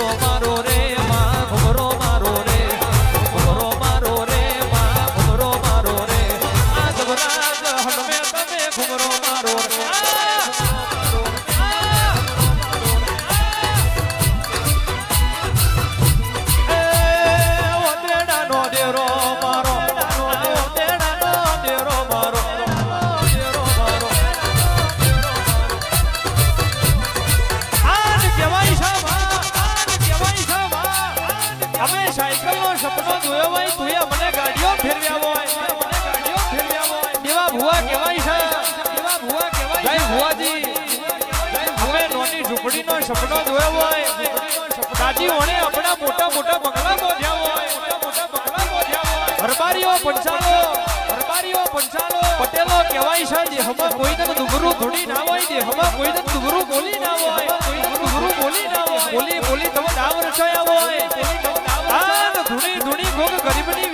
provocó. સપનો જોયો હોય ગાડીઓ ફેરવ્યા હોય ગાડીઓ ફેરવ્યા હોય. એવા ભુવા કહેવાય છે. એવા ભુવા કહેવાય જય ભુવાજી. અમે નોની ઝૂંપડીનો સપનો જોયો હોય. દાદી ઓણે આપણા મોટા મોટા બંગલા બોધ્યા હોય. મોટા મોટા બંગલા બોધ્યા હોય હરબારીઓ પંચાલો હરબારીઓ પંચાલો. પટેલો કહેવાય છે જે હમા કોઈને દુબરું ધૂણી ના હોય જે હમા કોઈને દુબરું બોલી ધૂણી ધૂણી ગોગ ગરીબની